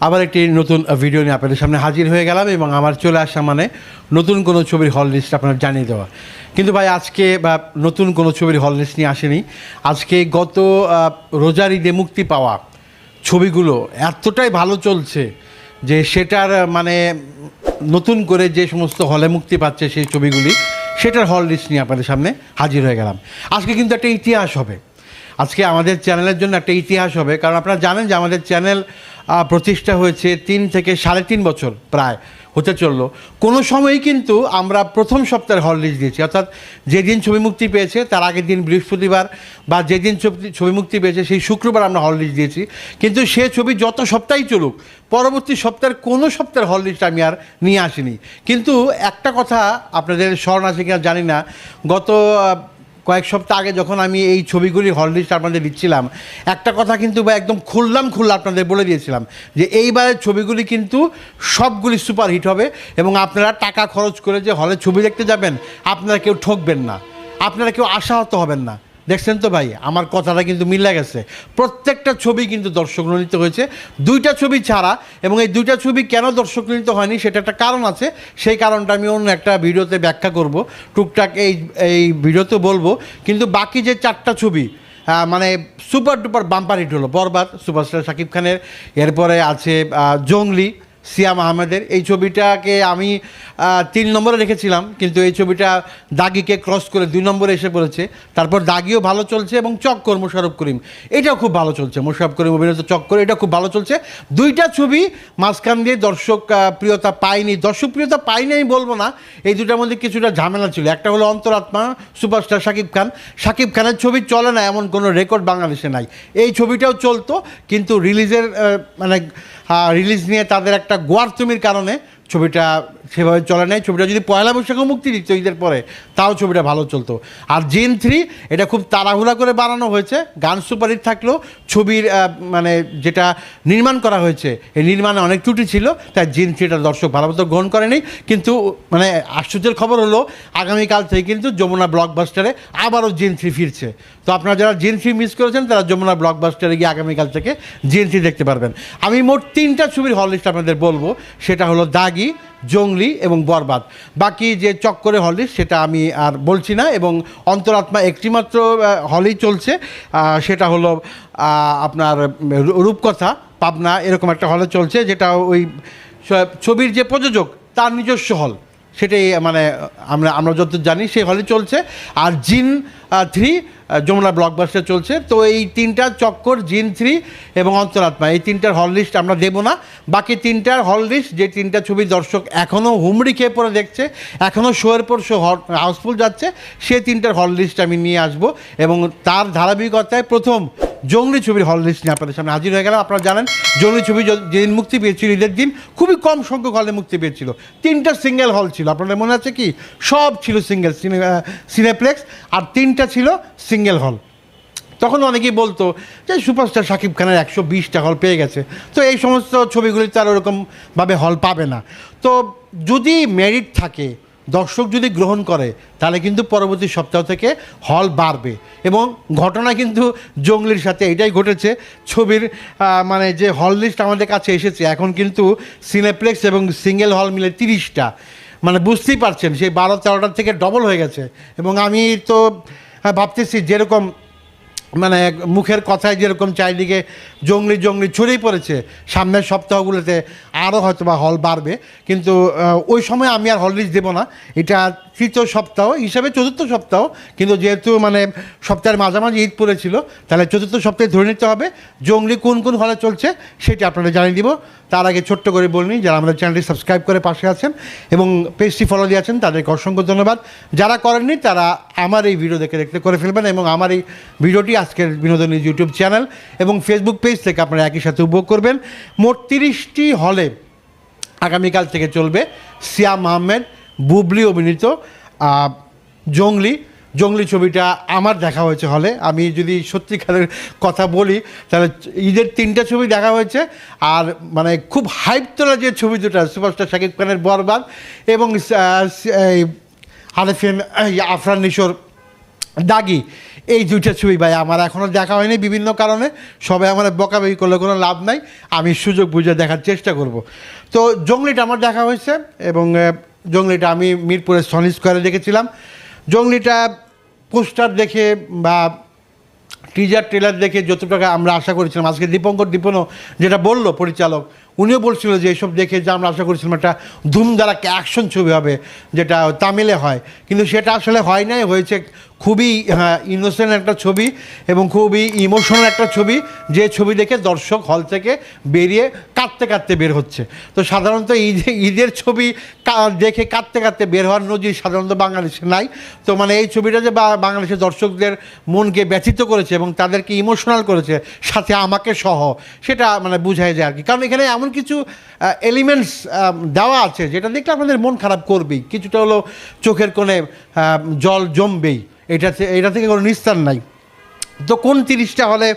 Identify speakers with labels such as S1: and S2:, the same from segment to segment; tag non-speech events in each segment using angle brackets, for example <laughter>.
S1: আবার একটি নতুন ভিডিও নিয়ে আপনাদের সামনে হাজির হয়ে গেলাম এবং আমার চলে আসা মানে নতুন কোনো ছবির হল লিস্ট আপনার জানিয়ে দেওয়া। কিন্তু ভাই, আজকে, বা নতুন কোনো ছবির হল লিস্ট নিয়ে আসেনি। আজকে গত রোজার ঈদে মুক্তি পাওয়া ছবিগুলো এতটাই ভালো চলছে যে সেটার মানে নতুন করে যে সমস্ত হলে মুক্তি পাচ্ছে সেই ছবিগুলি, সেটার হল লিস্ট নিয়ে আপনাদের সামনে হাজির হয়ে গেলাম। আজকে কিন্তু একটা ইতিহাস হবে। আজকে আমাদের চ্যানেলের জন্য একটা ইতিহাস হবে। কারণ আপনারা জানেন যে আমাদের চ্যানেল প্রতিষ্ঠা হয়েছে তিন থেকে সাড়ে তিন বছর প্রায় হতে চলল। কোনো সময়ই কিন্তু আমরা প্রথম সপ্তাহের হল দিয়েছি। অর্থাৎ যেদিন ছবি মুক্তি পেয়েছে, তার আগের দিন বৃহস্পতিবার বা যেদিন ছবি- ছবি মুক্তি পেয়েছে, সেই শুক্রবার আমরা হল লিস্ট দিয়েছি। কিন্তু সে ছবি যত সপ্তাহেই চলুক, পরবর্তী সপ্তাহের কোনো সপ্তাহের হল আমি আর নিয়ে আসিনি। কিন্তু একটা কথা আপনাদের স্মরণ আছে কিনা জানি না। গত কয়েক সপ্তাহ আগে যখন আমি এই ছবিগুলি হল লিস্ট আপনাদের দিচ্ছিলাম, একটা কথা কিন্তু একদম খুললাম খুললাম আপনাদের বলে দিয়েছিলাম যে এইবারের ছবিগুলি কিন্তু সবগুলি সুপারহিট হবে এবং আপনারা টাকা খরচ করে যে হলে ছবি দেখতে যাবেন, আপনারা কেউ ঠকবেন না। আপনারা কেউ আশাহত হবেন না। দেখছেন তো ভাই, আমার কথাটা কিন্তু মিলে গেছে। প্রত্যেকটা ছবি কিন্তু দর্শক নন্দিত হয়েছে। দুইটা ছবি ছাড়া, এবং এই দুইটা ছবি কেন দর্শক নন্দিত হয়নি, সেটা একটা কারণ আছে। সেই কারণটা আমি অন্য একটা ভিডিওতে ব্যাখ্যা করব। টুকটাক এই এই ভিডিওতে বলব। কিন্তু বাকি যে চারটা ছবি মানে সুপার ডুপার বাম্পার হিট হলো। বরবাদ, সুপারস্টার শাকিব খানের, এরপরে আছে জঙ্গলি সিয়াম আহমেদের। এই ছবিটাকে আমি তিন নম্বরে রেখেছিলাম, কিন্তু এই ছবিটা দাগিকে ক্রস করে দুই নম্বরে এসে পড়েছে। তারপর দাগিও ভালো চলছে এবং চক্কর মোশারফ করিম। এটাও খুব ভালো চলছে মোশারফ করিম, অভিনীত চক্কর এটা খুব ভালো চলছে। দুইটা ছবি মাঝখান দিয়ে দর্শক প্রিয়তা পায়নি, দর্শক প্রিয়তা পাইনি আমি বলব না। এই দুটার মধ্যে কিছুটা ঝামেলা ছিল। একটা হলো অন্তরাত্মা, সুপারস্টার শাকিব খান। শাকিব খানের ছবি চলে না, এমন কোনো রেকর্ড বাংলাদেশে নাই। এই ছবিটাও চলতো, কিন্তু রিলিজের মানে রিলিজ নিয়ে তাদের একটা গোয়ারতুমির কারণে ছবিটা সেভাবে চলে নাই। ছবিটা যদি পয়লা বৈশাখে মুক্তি দিত ঈদের পরে, তাও ছবিটা ভালো চলতো। আর জেন থ্রি এটা খুব তাড়াহুড়া করে বানানো হয়েছে। গান সুপারহিট থাকলেও ছবির মানে যেটা নির্মাণ করা হয়েছে, এই নির্মাণে অনেক ত্রুটি ছিল, তাই জেন থ্রিটা দর্শক ভালো মতো গ্রহণ করেনি। কিন্তু মানে আশ্চর্যের খবর হলো, আগামীকাল থেকে কিন্তু যমুনা ব্লকবাস্টারে আবারও জেন থ্রি ফিরছে। তো আপনারা যারা থ্রি মিস করেছেন, তারা যমুনা ব্লকবাস্টারে গিয়ে আগামীকাল থেকে থ্রি দেখতে পারবেন। আমি মোট তিনটা ছবির হল লিস্ট আপনাদের বলব। সেটা হলো দাগি, জঙ্গলি এবং বরবাদ। বাকি যে চক্করে হল সেটা আমি আর বলছি না এবং অন্তরাত্মা একটিমাত্র হলেই চলছে। সেটা হলো আপনার রূপকথা, পাবনা, এরকম একটা হলে চলছে, যেটা ওই ছবির যে প্রযোজক, তার নিজস্ব হল সেটাই মানে আমরা আমরা যত জানি, সেই হলে চলছে। আর জিন থ্রি যমুনা ব্লকবাস্টার চলছে। তো এই তিনটা চক্কর, জিন থ্রি এবং অন্তরাত্মা, এই তিনটার হল লিস্ট আমরা দেবো না। বাকি তিনটার হল লিস্ট যে তিনটা ছবি দর্শক এখনও হুমড়ি খেয়ে পড়ে দেখছে এখনও শোয়ের পর শো হাউসফুল যাচ্ছে, সে তিনটার হল লিস্ট আমি নিয়ে আসব এবং তার ধারাবাহিকতায় প্রথম জঙ্গলি ছবির হল লিস্ট নিয়ে আপনাদের সামনে হাজির হয়ে গেলাম। আপনারা জানেন, জঙ্গলি ছবি যেদিন মুক্তি পেয়েছিল ঈদের দিন, খুবই কম সংখ্যক হলে মুক্তি পেয়েছিল। তিনটা সিঙ্গেল হল ছিল। আপনাদের মনে আছে কি? সব ছিল সিঙ্গেল সিনেপ্লেক্স আর তিনটা ছিল সিঙ্গেল হল। তখন অনেকেই বলতো যে সুপারস্টার শাকিব খানের একশো বিশটা হল পেয়ে গেছে। তো এই সমস্ত ছবিগুলি তার ওরকমভাবে হল পাবে না। তো যদি মেরিট থাকে, দর্শক যদি গ্রহণ করে, তাহলে কিন্তু পরবর্তী সপ্তাহ থেকে হল বাড়বে। এবং ঘটনা কিন্তু জঙ্গলির সাথে এটাই ঘটেছে। ছবির মানে যে হল লিস্ট আমাদের কাছে এসেছে, এখন কিন্তু সিনেপ্লেক্স এবং সিঙ্গেল হল মিলে তিরিশটা। মানে বুঝতেই পারছেন, সেই বারো তেরোটার থেকে ডবল হয়ে গেছে। এবং আমি তো ভাবতেছি যেরকম মানে মুখের কথায় যেরকম চারিদিকে জঙ্গলি জঙ্গলি ছড়িয়ে পড়েছে, সামনের সপ্তাহগুলোতে আরও হয়তো বা হল বাড়বে। কিন্তু ওই সময় আমি আর হল লিস্ট দেবো না। এটা তৃতীয় সপ্তাহ হিসাবে চতুর্থ সপ্তাহ, কিন্তু যেহেতু মানে সপ্তাহের মাঝামাঝি ঈদ পড়েছিল, তাহলে চতুর্থ সপ্তাহে ধরে নিতে হবে জঙ্গলি কোন কোন হলে চলছে সেটা আপনাদের জানিয়ে দিব। তার আগে ছোট্ট করে বলিনি যারা আমাদের চ্যানেলটি সাবস্ক্রাইব করে পাশে আছেন এবং পেজটি ফলো দিয়েছেন তাদেরকে অসংখ্য ধন্যবাদ। যারা করেননি, তারা আমার এই ভিডিও দেখে দেখতে করে ফেলবেন এবং আমার এই ভিডিওটি আজকের বিনোদনী ইউটিউব চ্যানেল এবং ফেসবুক পেজ থেকে আপনারা একই সাথে উপভোগ করবেন। মোট তিরিশটি হলে আগামীকাল থেকে চলবে সিয়াম আহমেদ বুবলি অভিনীত জঙ্গলি। জঙ্গলি ছবিটা আমার দেখা হয়েছে হলে। আমি যদি সত্যিকারের কথা বলি, তাহলে ঈদের তিনটা ছবি দেখা হয়েছে। আর মানে খুব হাইপ তোলা যে ছবি দুটা, সুপারস্টার শাকিব খানের বরবাদ এবং আরেফিন আফরান নিশোর দাগি। এই দুইটা ছবি ভাই আমার এখনও দেখা হয়নি বিভিন্ন কারণে। সবাই আমার বকাবকি করলে কোনো লাভ নাই। আমি সুযোগ বুঝে দেখার চেষ্টা করব। তো জঙ্গলিটা আমার দেখা হয়েছে এবং জঙ্গলিটা আমি মিরপুরের সনি স্কোয়ারে দেখেছিলাম। জঙ্গলিটা পোস্টার দেখে বা টিজার ট্রেলার দেখে যত টাকা আমরা আশা করেছিলাম, আজকে দীপঙ্কর দীপনও যেটা বলল পরিচালক উনিও বলছিল যে এইসব দেখে যে আমরা আশা করেছিলাম একটা ধুমধারাকে অ্যাকশন ছবি হবে, যেটা তামিলে হয়। কিন্তু সেটা আসলে হয় নাই, হয়েছে খুবই ইনোসেন্ট একটা ছবি এবং খুবই ইমোশনাল একটা ছবি, যে ছবি দেখে দর্শক হল থেকে বেরিয়ে কাঁদতে কাঁদতে বের হচ্ছে। তো সাধারণত ঈদে, ঈদের ছবি দেখে কাঁদতে কাঁদতে বের হওয়ার নজির সাধারণত বাংলাদেশে নাই। তো মানে এই ছবিটা যে বাংলাদেশের দর্শকদের মনকে ব্যথিত করেছে এবং তাদেরকে ইমোশনাল করেছে, সাথে আমাকে সহ, সেটা মানে বুঝাই যায় আর কি। কারণ এখানে এমন কিছু এলিমেন্টস দেওয়া আছে যেটা দেখলে আপনাদের মন খারাপ করবেই। কিছুটা হলো চোখের কোণে জল জমবেই। এটা এটা থেকে কোনো নিস্তার নাই। তো কোন তিরিশটা হলে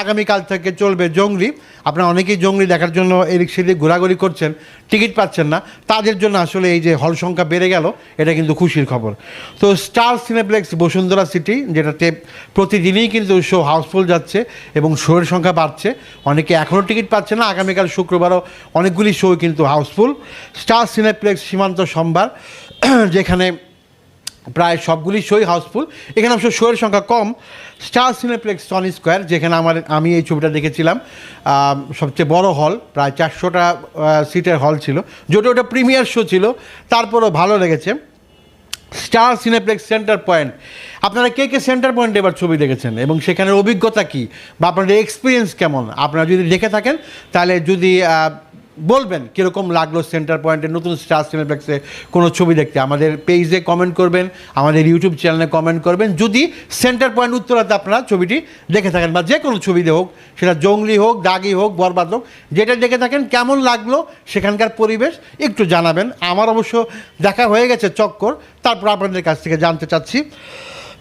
S1: আগামীকাল থেকে চলবে জঙ্গলি? আপনারা অনেকেই জঙ্গলি দেখার জন্য এদিক সেদিক ঘোরাঘুরি করছেন, টিকিট পাচ্ছেন না। তাদের জন্য আসলে এই যে হল সংখ্যা বেড়ে গেল, এটা কিন্তু খুশির খবর। তো স্টার সিনেপ্লেক্স বসুন্ধরা সিটি যেটাতে প্রতিদিনই কিন্তু শো হাউসফুল যাচ্ছে এবং শোয়ের সংখ্যা বাড়ছে। অনেকে এখনও টিকিট পাচ্ছে না, আগামীকাল শুক্রবারও অনেকগুলি শো কিন্তু হাউসফুল। স্টার সিনেপ্লেক্স সীমান্ত সোমবার <clears throat> যেখানে প্রায় সবগুলি শোই হাউসফুল। এখানে অবশ্য শোয়ের সংখ্যা কম। স্টার সিনেপ্লেক্স সনি স্কোয়ার, যেখানে আমার, আমি এই ছবিটা দেখেছিলাম সবচেয়ে বড় হল, প্রায় চারশোটা সিটের হল ছিল। যেটা ওটা প্রিমিয়ার শো ছিল, তারপরও ভালো লেগেছে। Star Cineplex Centre Point. আপনারা কে কে সেন্টার পয়েন্টে এবার ছবি দেখেছেন? এবং সেখানের অভিজ্ঞতা কী? বা আপনাদের এক্সপিরিয়েন্স কেমন? আপনারা যদি দেখে থাকেন, তাহলে যদি বলবেন কীরকম লাগল সেন্টার পয়েন্টে নতুন স্টার সিনেপ্লেক্সে কোনো ছবি দেখতে? আমাদের পেজে কমেন্ট করবেন, আমাদের ইউটিউব চ্যানেলে কমেন্ট করবেন। যদি সেন্টার পয়েন্ট উত্তরাতে আপনারা ছবিটি দেখে থাকেন, বা যে কোনো ছবিতে হোক, সেটা জঙ্গলি হোক, দাগি হোক, বরবাদ হোক, যেটা দেখে থাকেন, কেমন লাগল, সেখানকার পরিবেশ, একটু জানাবেন। আমার অবশ্য দেখা হয়ে গেছে চক্কর, তারপর আপনাদের কাছ থেকে জানতে চাচ্ছি।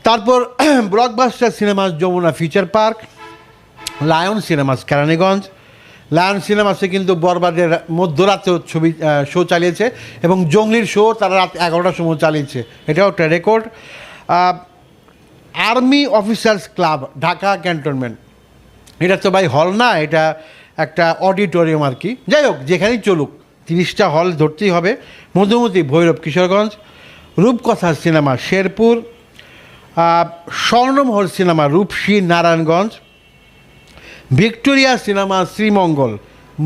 S1: তারপর <clears throat> Blockbuster Cinemas Jamuna Future Park Lion Cinemas Keraniganj Lion সিনেমাসে কিন্তু বরবাদের মধ্যরাতেও ছবি শো চালিয়েছে এবং জঙ্গলির শো তারা রাত এগারোটার সময় চালিয়েছে। এটাও একটা record Army Officers Club Dhaka Cantonment এটা তো ভাই হল না এটা একটা অডিটোরিয়াম আর কি। যাই হোক যেখানেই চলুক তিরিশটা হল ধরতেই হবে। মধুমতি ভৈরব কিশোরগঞ্জ রূপকথা সিনেমা শেরপুর আহ, Swarnamahal cinema Rupashi Narayanganj Victoria cinema Sreemangal,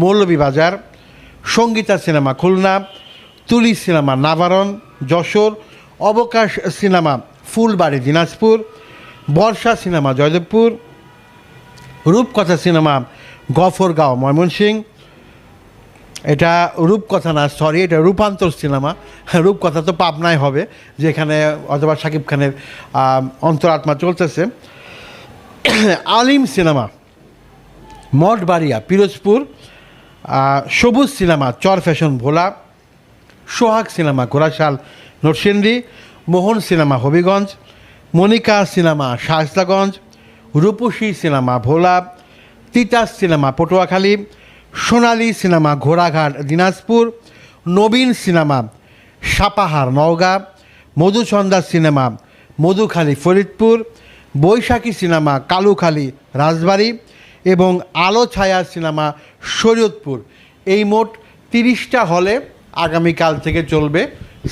S1: Moulvibazar, Sangita cinema Khulna, Tuli cinema Navaran, Jessore, Abakash cinema Phulbari Dinajpur, Barsha cinema Joydebpur, Rupkatha cinema Gafargaon Mymensingh. এটা রূপকথা না সরি এটা রূপান্তর সিনেমা। রূপকথা তো পাবনায় হবে, যেখানে অথবা শাকিব খানের অন্তরাত্মা চলতেছে। আলিম cinema Mathbaria, Pirojpur Sabuj cinema, Char fashion Bhola, Sohag cinema Ghorashal Narsingdi, Mohan cinema, Habiganj, Monika cinema Shaistaganj Rupashi cinema, Bhola, Titas cinema, Patuakhali, Sonali cinema, ঘোড়াঘাট, Dinajpur, Nabin cinema, Sapahar, Naogaon Madhuchanda cinema, Madhukhali, Faridpur, Baishakhi cinema, Kalukhali, Rajbari এবং আলো ছায়া cinema Shariatpur. এই মোট তিরিশটা হলে আগামীকাল থেকে চলবে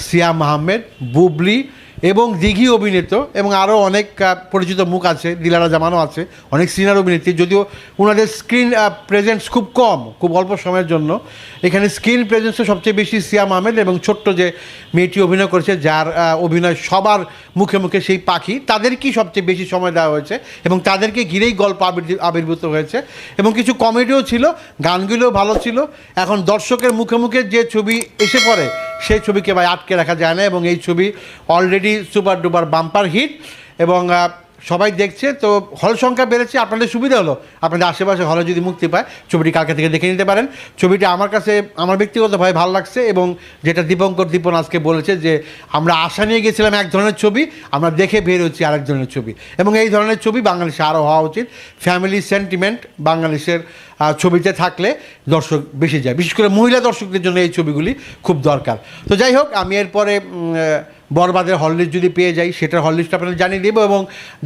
S1: সিয়াম আহমেদ, বুবলি এবং দিঘি অভিনীত, এবং আরও অনেক পরিচিত মুখ আছে, দিলারা জামানও আছে, অনেক সিনিয়র অভিনেত্রী, যদিও ওনাদের স্ক্রিন প্রেজেন্স খুব কম, খুব অল্প সময়ের জন্য। এখানে স্ক্রিন প্রেজেন্সও সবচেয়ে বেশি সিয়াম আহমেদ এবং ছোট্ট যে মেয়েটি অভিনয় করেছে, যার অভিনয় সবার মুখে মুখে সেই পাখি, তাদেরকেই সবচেয়ে বেশি সময় দেওয়া হয়েছে, এবং তাদেরকে ঘিরেই গল্প আবির্ভূ- আবির্ভূত হয়েছে, এবং কিছু কমেডিও ছিল, গানগুলোও ভালো ছিল। এখন দর্শকের মুখে মুখে যে ছবি এসে পড়ে সেই ছবিকে ভাই আটকে রাখা যায় না এবং এই ছবি already super duper bumper hit এবং সবাই দেখছে, তো হল সংখ্যা বেড়েছে, আপনাদের সুবিধা হলো। আপনাদের আশেপাশে হলে যদি মুক্তি পায়, ছবিটি কালকে থেকে দেখে নিতে পারেন। ছবিটি আমার কাছে, আমার ব্যক্তিগতভাবে ভালো লাগছে এবং যেটা দীপঙ্কর দীপন আজকে বলেছে যে, আমরা আশা নিয়ে গেছিলাম এক ধরনের ছবি, আমরা দেখে বের হচ্ছি আরেক ধরনের ছবি। এবং এই ধরনের ছবি বাংলাদেশে আরও হওয়া উচিত। ফ্যামিলি সেন্টিমেন্ট বাংলাদেশের ছবিতে থাকলে দর্শক বেশি যায়। বিশেষ করে মহিলা দর্শকদের জন্য এই ছবিগুলি খুব দরকার। তো যাই হোক, আমি এরপরে বরবাদের হল লিস্ট যদি পেয়ে যাই, সেটার হল লিস্ট আপনাদের জানিয়ে দেবো এবং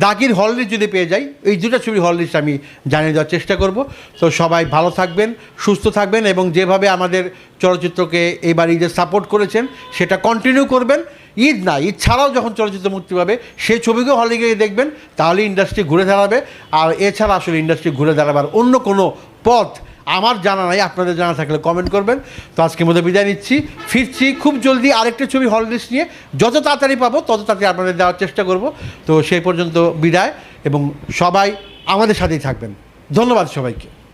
S1: দাগির হল লিস্ট যদি পেয়ে যাই, এই দুটো ছবির হল লিস্ট আমি জানিয়ে দেওয়ার চেষ্টা করব। তো সবাই ভালো থাকবেন, সুস্থ থাকবেন এবং যেভাবে আমাদের চলচ্চিত্রকে এবার ঈদের সাপোর্ট করেছেন, সেটা কন্টিনিউ করবেন। ঈদ না, ঈদ ছাড়াও যখন চলচ্চিত্র মুক্তি পাবে, সেই ছবিকেও হলে গিয়ে দেখবেন তাহলে ইন্ডাস্ট্রি ঘুরে দাঁড়াবে। আর এছাড়া আসলে ইন্ডাস্ট্রি ঘুরে দাঁড়াবার অন্য কোনো পথ আমার জানা নাই, আপনাদের জানা থাকলে কমেন্ট করবেন। তো আজকের মধ্যে বিদায় নিচ্ছি। ফিরছি খুব জলদি আরেকটা ছবি হল নিয়ে। যত তাড়াতাড়ি পাবো, তত তাড়াতাড়ি আপনাদের দেওয়ার চেষ্টা করব। তো সেই পর্যন্ত বিদায় এবং সবাই আমাদের সাথেই থাকবেন। ধন্যবাদ সবাইকে।